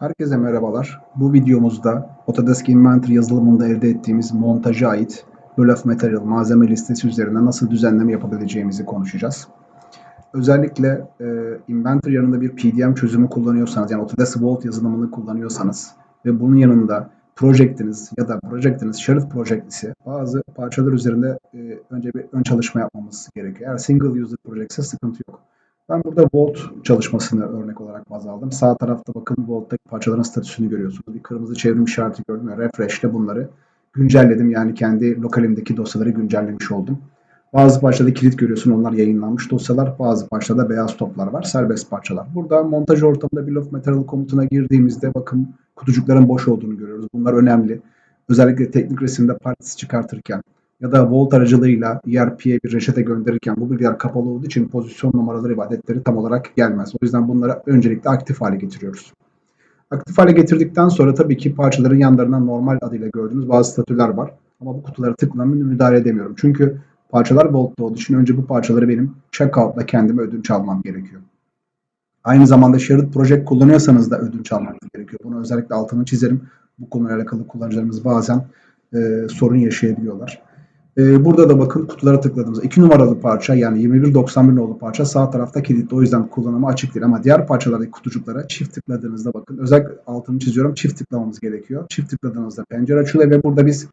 Herkese merhabalar. Bu videomuzda Autodesk Inventor yazılımında elde ettiğimiz montaja ait Bill of Material malzeme listesi üzerine nasıl düzenleme yapabileceğimizi konuşacağız. Özellikle e, Inventor yanında bir PDM çözümü kullanıyorsanız yani Autodesk Vault yazılımını kullanıyorsanız ve bunun yanında projektiniz ya da projektiniz şerit project ise bazı parçalar üzerinde e, önce bir ön çalışma yapmamız gerekiyor. Eğer single user project ise sıkıntı yok. Ben burada Volt çalışmasını örnek olarak baz aldım. Sağ tarafta bakın Volt'taki parçaların statüsünü görüyorsunuz. Bir kırmızı çevrim işareti gördüm ve refresh ile bunları güncelledim. Yani kendi lokalimdeki dosyaları güncellemiş oldum. Bazı parçada kilit görüyorsun. Onlar yayınlanmış dosyalar. Bazı parçada beyaz toplar var. Serbest parçalar. Burada montaj ortamında Bill of Material komutuna girdiğimizde bakın kutucukların boş olduğunu görüyoruz. Bunlar önemli. Özellikle teknik resimde partis çıkartırken ya da Volt aracılığıyla ERP'ye bir reçete gönderirken bu bilgiler kapalı olduğu için pozisyon numaraları ve adetleri tam olarak gelmez. O yüzden bunları öncelikle aktif hale getiriyoruz. Aktif hale getirdikten sonra tabii ki parçaların yanlarına normal adıyla gördüğünüz bazı statüler var. Ama bu kutulara tıklamamı müdahale edemiyorum. Çünkü parçalar Volt'ta olduğu için önce bu parçaları benim checkout'la kendime ödünç almam gerekiyor. Aynı zamanda Shared Project kullanıyorsanız da ödünç almanız gerekiyor. Bunu özellikle altını çizerim. Bu konuyla alakalı kullanıcılarımız bazen e, sorun yaşayabiliyorlar. Ee, burada da bakın kutulara tıkladığımızda 2 numaralı parça yani 2191 nolu parça sağ tarafta kilitli. O yüzden kullanımı açık değil ama diğer parçalardaki kutucuklara çift tıkladığınızda bakın özellikle altını çiziyorum çift tıklamamız gerekiyor. Çift tıkladığınızda pencere açılıyor ve burada biz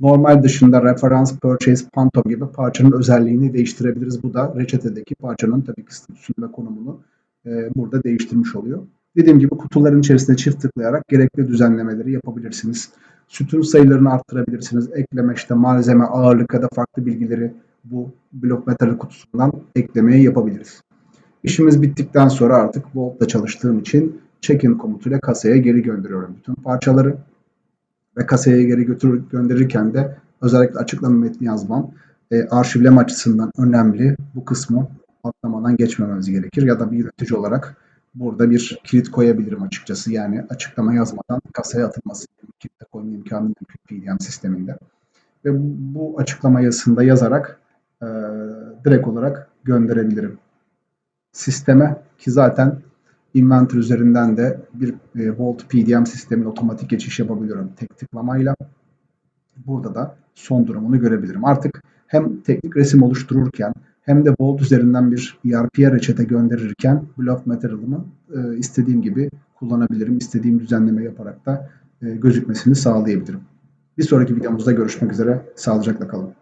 normal dışında reference, purchase, phantom gibi parçanın özelliğini değiştirebiliriz. Bu da reçetedeki parçanın tabii ki statüsünü ve konumunu e, burada değiştirmiş oluyor. Dediğim gibi kutuların içerisine çift tıklayarak gerekli düzenlemeleri yapabilirsiniz. Sütun sayılarını arttırabilirsiniz. Ekleme işte malzeme, ağırlık ya da farklı bilgileri bu blok metal kutusundan eklemeye yapabiliriz. İşimiz bittikten sonra artık Volt'la çalıştığım için check-in komutuyla kasaya geri gönderiyorum bütün parçaları. Ve kasaya geri götür gönderirken de özellikle açıklama metni yazmam e, arşivleme açısından önemli. Bu kısmı atlamadan geçmememiz gerekir. Ya da bir yönetici olarak burada bir kilit koyabilirim açıkçası. Yani açıklama yazmadan kasaya atılması kitle koyma imkanı mümkün PDM sisteminde. Ve bu açıklama yazısında yazarak e, direkt olarak gönderebilirim sisteme ki zaten Inventor üzerinden de bir e, Volt PDM sistemine otomatik geçiş yapabiliyorum tek tıklamayla. Burada da son durumunu görebilirim. Artık hem teknik resim oluştururken hem de Bolt üzerinden bir ERP'ye reçete gönderirken Bill of Material'ımı e, istediğim gibi kullanabilirim. İstediğim düzenleme yaparak da gözükmesini sağlayabilirim. Bir sonraki videomuzda görüşmek üzere. Sağlıcakla kalın.